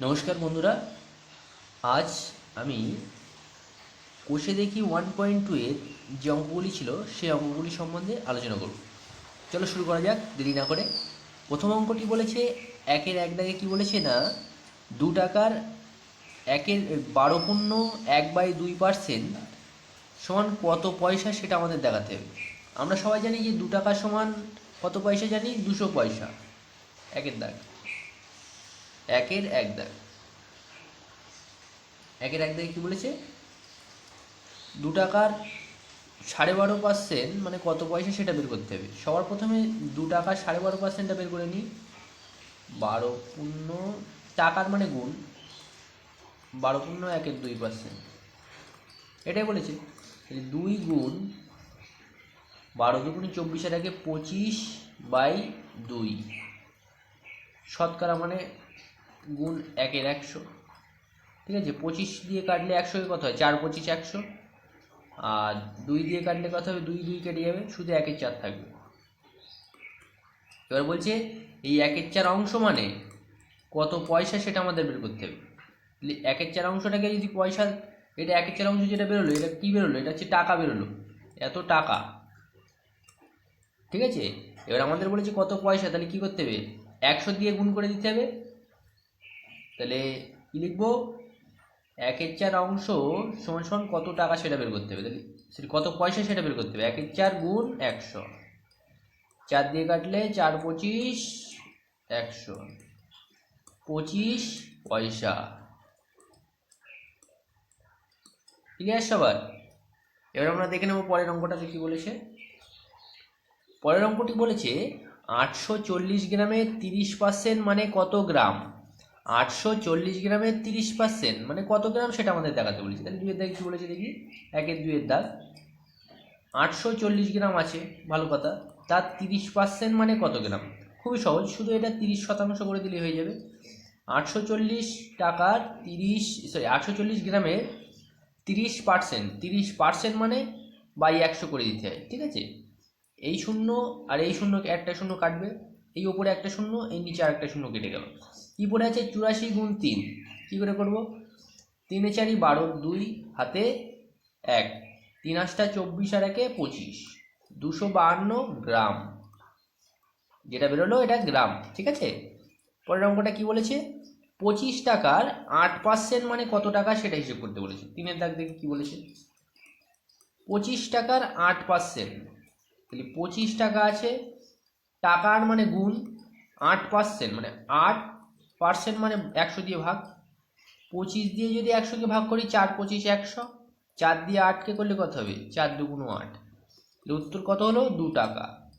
নমস্কার বন্ধুরা। আজ আমি কোষে দেখি ওয়ান পয়েন্ট টু এর যে অঙ্কগুলি ছিল, সেই অঙ্কগুলি সম্বন্ধে আলোচনা করব। চলো শুরু করা যাক, দেরি না করে। প্রথম অঙ্কটি বলেছে, একের এক দাগে কী বলেছে না, দু টাকার একের বারো পূর্ণ এক বাই দুই পার্সেন্ট সমান কত পয়সা সেটা আমাদের দেখাতে হবে। আমরা সবাই জানি যে দু টাকা সমান কত পয়সা জানি? দুশো পয়সা, একের দাগ। একের এক দাগ। একের এক দাগে কী বলেছে? দু টাকার সাড়ে বারো পার্সেন্ট মানে কত পয়সা সেটা বের করতে হবে। সবার প্রথমে দু টাকার সাড়ে বারো পার্সেন্টটা বের করে নিই। বারো পূর্ণ টাকার মানে গুণ। বারো পূর্ণ একের দুই পার্সেন্ট এটাই বলেছে। দুই গুণ বারো দুগুণে চব্বিশের আগে পঁচিশ বাই দুই। শতকরা মানে গুণ একের একশো। ঠিক আছে? পঁচিশ দিয়ে কাটলে একশোকে কত হয়? চার পঁচিশ একশো। আর দুই দিয়ে কাটলে কত হবে? দুই দুই কেটে যাবে। শুধু একের চার থাকবে। এবার বলছে, এই একের চার অংশ মানে কত পয়সা সেটা আমাদের বের করতে হবে। একের চার অংশটাকে যদি পয়সা, এটা একের চার অংশ যেটা বেরোলো, এটা কী বেরোলো? এটা হচ্ছে টাকা বেরোলো। এত টাকা। ঠিক আছে? এবার আমাদের বলেছে কত পয়সা? তাহলে কী করতে হবে? একশো দিয়ে গুণ করে দিতে হবে। তাহলে কী লিখব? একের চার অংশ সমান সমান কত টাকা সেটা বের করতে হবে? তাহলে সেটা কত পয়সা সেটা বের করতে হবে? একের চার গুণ একশো। চার দিয়ে কাটলে চার পঁচিশ একশো। পঁচিশ পয়সা। ক্লিয়ার সবার? এবার আমরা দেখে নেব পরের অঙ্কটাতে কি বলেছে। পরের অঙ্কটি বলেছে, আটশো চল্লিশ গ্রামে তিরিশ পার্সেন্ট মানে কত গ্রাম? আটশো চল্লিশ গ্রামের তিরিশ পার্সেন্ট মানে কত গ্রাম সেটা আমাদের দেখাতে বলেছে। তাহলে দুইয়ের দাগ কী বলেছে দেখি? একের দুইয়ের দাগ। আটশো চল্লিশ গ্রাম আছে, ভালো কথা। তার তিরিশ পার্সেন্ট মানে কত গ্রাম? খুবই সহজ, শুধু এটা তিরিশ শতাংশ করে দিলে হয়ে যাবে। আটশো চল্লিশ টাকার তিরিশ সরি আটশো চল্লিশ গ্রামের তিরিশ পার্সেন্ট তিরিশ পার্সেন্ট মানে বাই একশো করে দিতে হয়, ঠিক আছে? এই শূন্য আর এই শূন্য একটা শূন্য কাটবে, এই ওপরে একটা শূন্য, এই নিচে আর একটা শূন্য কেটে গেল। কী পড়ে আছে? চুরাশি গুণ তিন। কী করে করব? তিনে চারি, বারো, দুই, হাতে এক। তিন আটটা চব্বিশ আর একে পঁচিশ। দুশো বাহান্ন গ্রাম। যেটা বেরোলো এটা গ্রাম, ঠিক আছে? পরের অঙ্কটা কি বলেছে? পঁচিশ টাকার আট পার্সেন্ট মানে কত টাকা? সেটা হিসেব করতে বলেছে। তিনের দাগ দেখে কি বলেছে? পঁচিশ টাকার আট পার্সেন্ট তাহলে পঁচিশ টাকা আছে। টাকার মানে গুণ আট পার্সেন্ট মানে আট পার্সেন্ট মানে একশো দিয়ে ভাগ। পঁচিশ দিয়ে যদি একশোকে ভাগ করি, চার পঁচিশ একশো। চার দিয়ে আটকে করলে কত হবে? চার দুগুণ আট। উত্তর কত হলো? দু টাকা।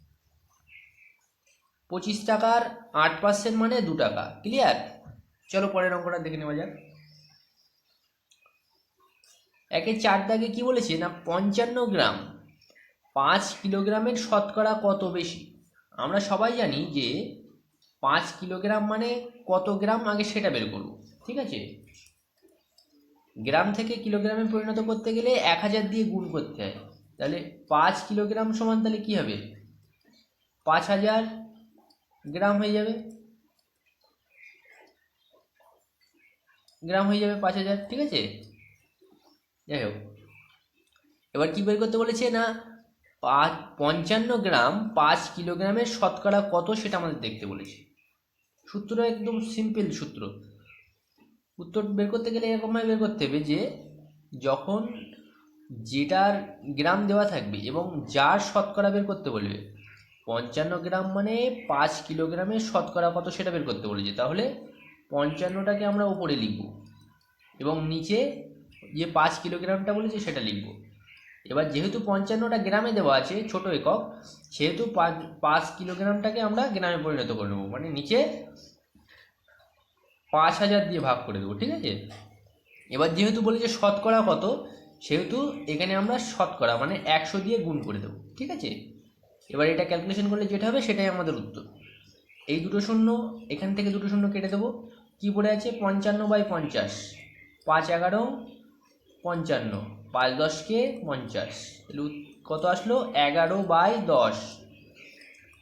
পঁচিশ টাকার আট পার্সেন্ট মানে দু টাকা। ক্লিয়ার চলো পরের অঙ্কটা দেখে নেওয়া যাক। একে চার দাগে কি বলেছে? না, পঞ্চান্ন গ্রাম। পাঁচ কিলোগ্রামের শতকরা কত বেশি? আমরা সবাই জানি যে পাঁচ কিলোগ্রাম মানে কত গ্রাম? আগে সেটা বের করব। ঠিক আছে? গ্রাম থেকে কিলোগ্রামে পরিণত করতে গেলে এক হাজার দিয়ে গুণ করতে হয়। তাহলে পাঁচ কিলোগ্রাম সমান তাহলে কী হবে? পাঁচ হাজার গ্রাম হয়ে যাবে। গ্রাম হয়ে যাবে পাঁচ হাজার, ঠিক আছে? যাই হোক। এবার কী বের করতে বলেছে? না পাঁচ, পঞ্চান্ন গ্রাম পাঁচ কিলোগ্রামের শতকরা কত সেটা আমাদের দেখতে বলেছে। সূত্র একদম সিম্পল সূত্র। উত্তর বের করতে গেলে এরকমভাবে বের করতে হবে যে, যখন যেটার গ্রাম দেওয়া থাকবে এবং যার শতকরা বের করতে বলবে, পঞ্চান্ন গ্রাম মানে পাঁচ কিলোগ্রামের শতকরা কত সেটা বের করতে বলেছে। তাহলে পঞ্চান্নটাকে আমরা উপরে লিখব এবং নিচে যে পাঁচ কিলোগ্রামটা বলেছে সেটা লিখব। এবার যেহেতু পঞ্চান্নটা গ্রামে দেওয়া আছে, ছোট একক, সেহেতু পাঁচ পাঁচ কিলোগ্রামটাকে আমরা গ্রামে পরিণত করে নেব। মানে নিচে পাঁচ হাজার দিয়ে ভাগ করে দেবো, ঠিক আছে? এবার যেহেতু বলেছে শতকরা কত, সেহেতু এখানে আমরা শতকরা মানে একশো দিয়ে গুণ করে দেবো, ঠিক আছে? এবার এটা ক্যালকুলেশন করলে যেটা হবে সেটাই আমাদের উত্তর। এই দুটো শূন্য, এখান থেকে দুটো শূন্য কেটে দেবো। কী পড়ে আছে? পঞ্চান্ন বাই পঞ্চাশ, পাঁচ এগারো, পঞ্চান্ন। পাঁচ দশকে পঞ্চাশ। কত আসলো? এগারো বাই দশ।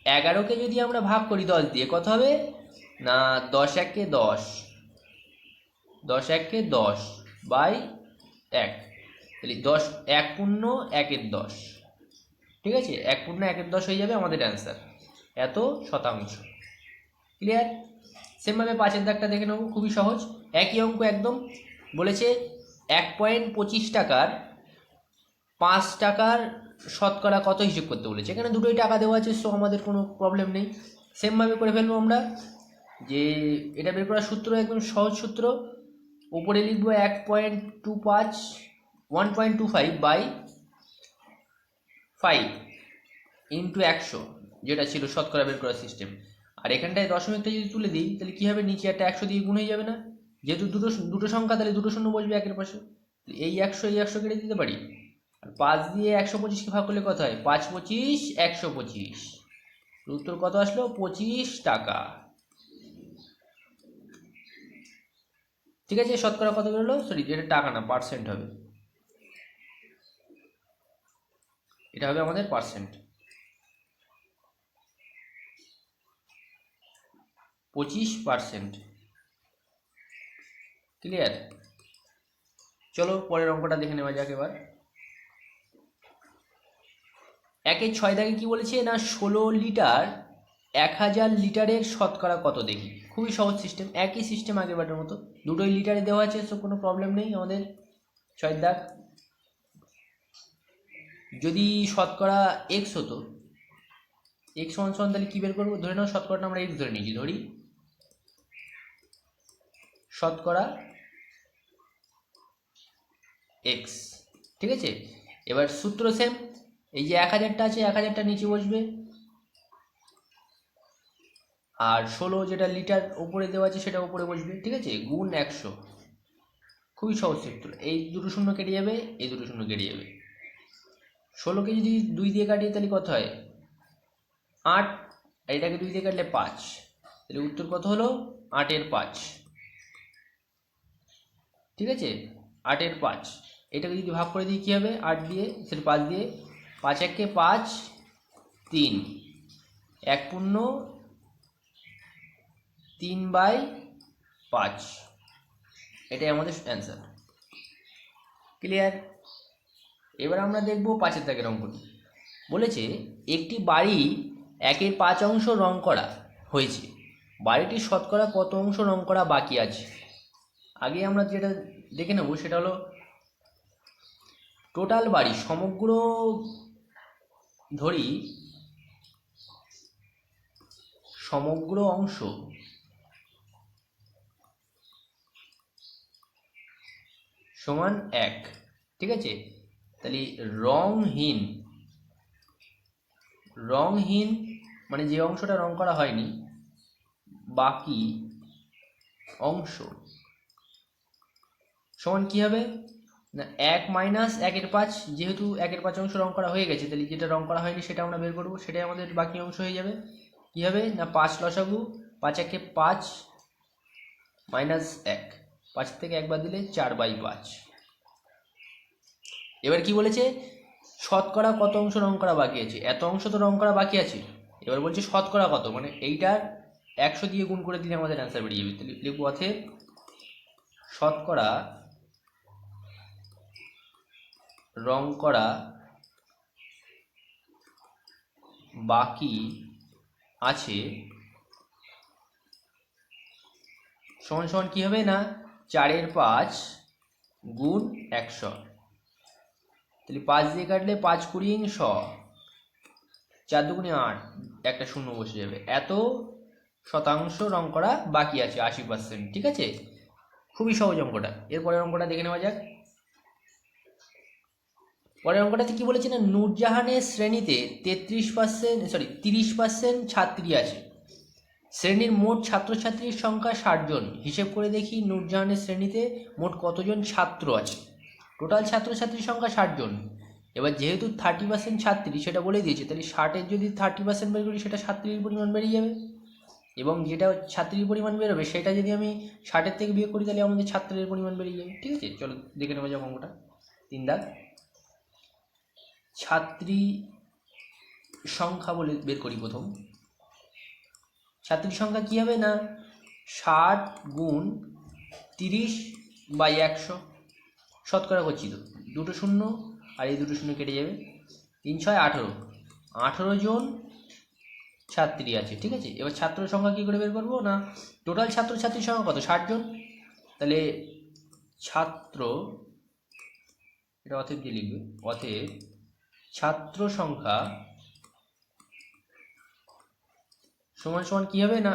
এগারোকে যদি আমরা ভাগ করি দশ দিয়ে, কত হবে? না, দশ একে দশ। দশ এককে দশ বাই এক। তাহলে দশ এক পূর্ণ একের দশ। ঠিক আছে? এক পূর্ণ একের দশ হয়ে যাবে আমাদের অ্যান্সার। এত শতাংশ। ক্লিয়ার? সেমভাবে পাঁচের দাগটা দেখে নেব, খুবই সহজ। একই অঙ্ক একদম। বলেছে এক পয়েন্ট পঁচিশ টাকার পাঁচ টাকার শতকরা কত হিসেব করতে বলেছে? এখানে দুটোই টাকা দেওয়া আছে সো আমাদের কোনো প্রবলেম নেই। সেমভাবে করে ফেলব আমরা, যে এটা বের করার সূত্র একদম সহজ সূত্র। উপরে লিখব এক পয়েন্ট টু পাঁচ one point two five by five into একশো, যেটা ছিল শতকরা বের করার সিস্টেম আর এখানটায় দশমিকটা যদি তুলে দিই, তাহলে কী হবে? নিচে একটা একশো দিয়ে গুণ হয়ে যাবে না? যেহেতু দুটো দুটো সংখ্যা তাহলে দুটো শূন্য বসবে একের পাশে। এই একশো এই একশো কেটে দিতে পারি। আর পাঁচ দিয়ে একশো পঁচিশকে ভাগ করলে কত হয়? পাঁচ পঁচিশ, একশো পঁচিশ। উত্তর কত আসলো? পঁচিশ টাকা। ঠিক আছে, শতকরা কত বেরোলো? সরি এটা টাকা না পার্সেন্ট হবে। এটা হবে আমাদের পার্সেন্ট পঁচিশ পার্সেন্ট ক্লিয়ার চলো পরের অঙ্কটা দেখে নেওয়া যাক এবার। একের ছয় দাগে কি বলেছে না ষোলো লিটার এক হাজার লিটারের শতকরা কত দেখি? খুবই সহজ সিস্টেম একই সিস্টেম আগেরবারের মতো। দুটোই লিটারে দেওয়া আছে সো কোনো প্রবলেম নেই আমাদের। ছয় দাগ। যদি শতকরা এক্স হতো এক্স সমান সমান তাহলে কী বের করব? ধরে নাও শতকরাটা আমরা এক্স ধরে নিয়েছি, ধরি। শতকরা এক্স ঠিক আছে? এবার সূত্র সেম এই যে এক হাজারটা আছে, এক হাজারটা নিচে বসবে। আর ষোলো যেটা লিটার ওপরে দেওয়া আছে, সেটা উপরে বসবে, ঠিক আছে? গুণ একশো। খুবই সহজ সূত্র। এই দুটো শূন্য কেটে যাবে, এই দুটো শূন্য কেটে যাবে। ষোলোকে যদি দুই দিয়ে কাটিয়ে, তাহলে কত হয়? আট। এটাকে দুই দিয়ে কাটলে পাঁচ। তাহলে উত্তর কত হলো? আটের পাঁচ। ঠিক আছে? আটের পাঁচ। এটাকে যদি ভাগ করে দিই কী হবে? আট দিয়ে, সেটা পাঁচ দিয়ে, পাঁচ একে পাঁচ, তিন। এক পূর্ণ তিন বাই পাঁচ। এটাই আমাদের অ্যান্সার ক্লিয়ার এবার আমরা দেখব পাঁচের দাগের অঙ্কটি। বলেছে, একটি বাড়ি একের পাঁচ অংশ রং করা হয়েছে। বাড়িটির শতকরা কত অংশ রং করা বাকি আছে? আগে আমরা যেটা দেখে নেব, সেটা হলো টোটাল বাড়ি, সমগ্র ধরি, সমগ্র অংশ সমান এক, ঠিক আছে? তাহলে রংহীন রংহীন মানে যে অংশটা রং করা হয়নি, বাকি অংশ সমান কি হবে? না, এক মাইনাস একের পাঁচ, যেহেতু একের পাঁচ অংশ রং করা হয়ে গেছে, তাহলে যেটা রং করা হয়নি সেটা আমরা বের করব, সেটাই আমাদের বাকি অংশ হয়ে যাবে। কী হবে? না, পাঁচ লসাগু, পাঁচ একে পাঁচ মাইনাস এক। পাঁচ থেকে একবার দিলে চার বাই পাঁচ। এবার কি বলেছে? শতকরা কত অংশ রং করা বাকি আছে? এত অংশ তো রং করা বাকি আছে। এবার বলছে শতকরা কত? মানে এইটার একশো দিয়ে গুণ করে দিলে আমাদের অ্যান্সার বেরিয়ে যাবে। লিখব অথে শতকরা রং করা বাকি আছে। সমান সমান কী হবে না? চারের পাঁচ গুণ একশো। তাহলে পাঁচ দিয়ে কাটলে পাঁচ কুড়ি শ চার দুগুণে আট, একটা শূন্য বসে যাবে। এত শতাংশ রং করা বাকি আছে, আশি পার্সেন্ট ঠিক আছে? খুবই সহজ অঙ্কটা। এরপরের অঙ্কটা দেখে নেওয়া যাক। পরের অঙ্কটাতে কি বলেছে না নূরজাহানের শ্রেণীতে তেত্রিশ পার্সেন্ট সরি তিরিশ পার্সেন্ট ছাত্রী আছে। শ্রেণির মোট ছাত্রছাত্রীর সংখ্যা ষাট জন হিসেব করে দেখি নূরজাহানের শ্রেণীতে মোট কতজন ছাত্র আছে। টোটাল ছাত্রছাত্রীর সংখ্যা ষাট জন এবার যেহেতু থার্টি পার্সেন্ট ছাত্রী, সেটা বলে দিয়েছে, তাহলে ষাটের যদি থার্টি পার্সেন্ট বের করি, সেটা ছাত্রীর পরিমাণ বেরিয়ে যাবে। এবং যেটা ছাত্রীর পরিমাণ বেরোবে, সেটা যদি আমি ষাটের থেকে বিয়ে করি, তাহলে আমাদের ছাত্রের পরিমাণ বেরিয়ে যাবে। ঠিক আছে? চলো দেখে নেওয়া যাক অঙ্কটা। তিন দাগ। ছাত্রী সংখ্যা বলে বের করি প্রথম। ছাত্রীর সংখ্যা কী হবে না? ষাট গুণ তিরিশ বাই একশো। শতকরা করছি তো দুটো শূন্য আর এই দুটো শূন্য কেটে যাবে। তিন, ছয়, আঠেরো। আঠেরো জন ছাত্রী আছে, ঠিক আছে? এবার ছাত্র সংখ্যা কী করে বের করব না? টোটাল ছাত্র ছাত্রীর সংখ্যা কত? ষাট জন। তাহলে ছাত্র, এটা অতএব দিয়ে লিখবে, অতএব ছাত্র সংখ্যা সমান সমান কী হবে না?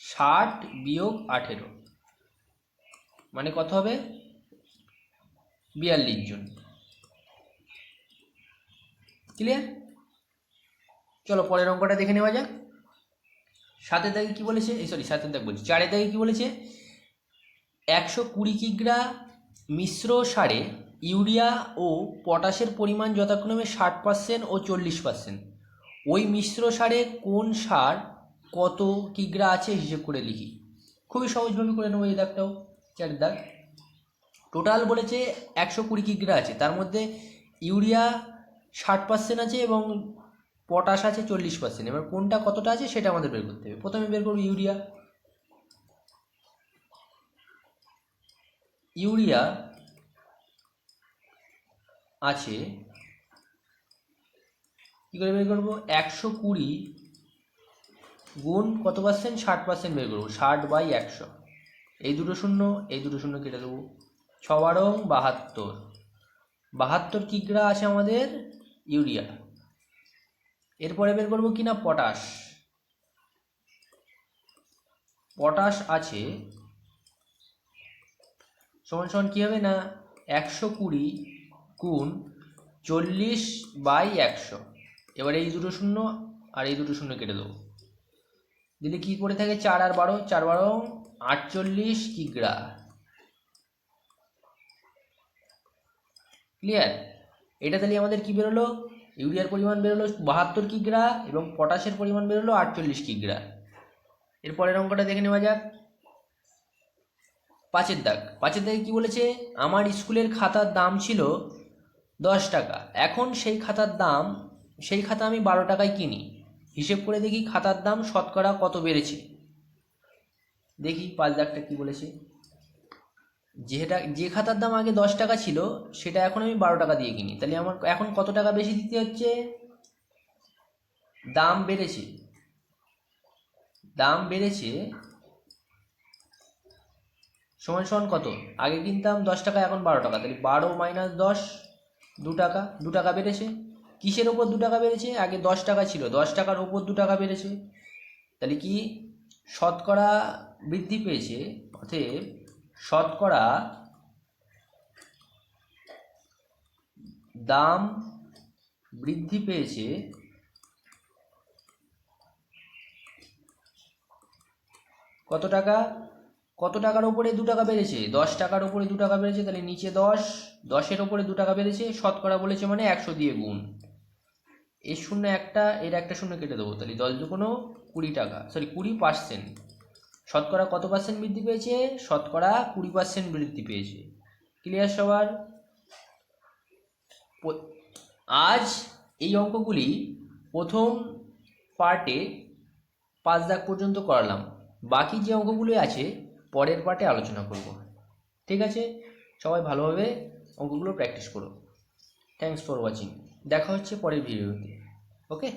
ষাট বিয়োগ আঠেরো। মানে কত হবে? বিয়াল্লিশ জন। ক্লিয়ার চলো পরের অঙ্কটা দেখে নেওয়া যাক। সাতের দাগে কি বলেছে? এই সরি সাতের দাগ বলছি। চারের দাগে কি বলেছে? একশো কুড়ি কিগ্রা মিশ্র সারে ইউরিয়া ও পটাশের পরিমাণ যথাক্রমে ষাট পার্সেন্ট ও চল্লিশ পার্সেন্ট ওই মিশ্র সারে কোন সার কত কিগ্রা আছে হিসেব করে লিখি। খুবই সহজভাবে করে নেব এই দাগটাও চারের দাগ। টোটাল বলেছে একশো কুড়ি কিগ্রা আছে, তার মধ্যে ইউরিয়া ষাট পার্সেন্ট আছে এবং পটাশ আছে চল্লিশ পার্সেন্ট এবার কোনটা কতটা আছে সেটা আমাদের বের করতে হবে। প্রথমে বের করব ইউরিয়া। ইউরিয়া আছে। কী করে বের করব? একশো কুড়ি গুণ কত পার্সেন্ট ষাট পার্সেন্ট বের করব। ষাট বাই একশো। এই দুটো শূন্য, এই দুটো শূন্য কেটে দেবো। ছ বারো বাহাত্তর। বাহাত্তর কিগ্রা আছে আমাদের? ইউরিয়া। এরপরে বের করব কিনা পটাশ। পটাশ আছে। সমান সমান কী হবে না? একশো কুড়ি গুণ চল্লিশ বাই একশো। এবার এই দুটো শূন্য আর এই দুটো শূন্য কেটে দেবো। দিলে কী করে থাকে? চার আর বারো, চার বারো, আটচল্লিশ কিগ্রা ক্লিয়ার এটা তাহলে আমাদের কি বেরোলো? ইউরিয়ার পরিমাণ বেরোলো বাহাত্তর কিগ্রা এবং পটাশের পরিমাণ বেরোলো আটচল্লিশ কিগ্রা এর পরের অঙ্কটা দেখে নেওয়া যাক। পাঁচের দাগ। পাঁচের দাগে কি বলেছে? আমার স্কুলের খাতার দাম ছিল দশ টাকা। এখন সেই খাতার দাম, সেই খাতা আমি বারো টাকায় কিনি। হিসেব করে দেখি খাতার দাম শতকরা কত বেড়েছে। দেখি পাঁচ দাগটা কি বলেছে। যেটা, যে খাতার দাম আগে দশ টাকা ছিল, সেটা এখন আমি বারো টাকা দিয়ে কিনি। তাহলে আমার এখন কত টাকা বেশি দিতে হচ্ছে? দাম বেড়েছে। দাম বেড়েছে সমান সমান কত? আগে কিনতাম দশ টাকা, এখন বারো টাকা। তাহলে বারো মাইনাস দশ দু টাকা দু টাকা বেড়েছে। কিসের ওপর দু টাকা বেড়েছে? আগে দশ টাকা ছিল, দশ টাকার ওপর দু টাকা বেড়েছে। তাহলে কি শতকরা বৃদ্ধি পেয়েছে? অতএব শতকরা দাম বৃদ্ধি পেয়েছে কত টাকা? কত টাকার উপরে দু টাকা বেড়েছে? দশ টাকার উপরে দু টাকা বেড়েছে, তাহলে নিচে দশ, দশের উপরে দু টাকা বেড়েছে, শতকরা বলেছে মানে একশো দিয়ে গুণ। এর শূন্য একটা, এর একটা শূন্য কেটে দেবো, তাহলে দশ দুগুণো কুড়ি টাকা সরি কুড়ি পার্সেন্ট শতকরা কত পার্সেন্ট বৃদ্ধি পেয়েছে? শতকরা কুড়ি পার্সেন্ট বৃদ্ধি পেয়েছে। ক্লিয়ার সবার? আজ এই অঙ্কগুলি প্রথম পার্টে পাঁচ দাগ পর্যন্ত করালাম। বাকি যে অঙ্কগুলি আছে পরের পার্টে আলোচনা করব। ঠিক আছে? সবাই ভালোভাবে অঙ্কগুলো প্র্যাকটিস করো। থ্যাংকস ফর ওয়াচিং দেখা হচ্ছে পরের ভিডিওতে ওকে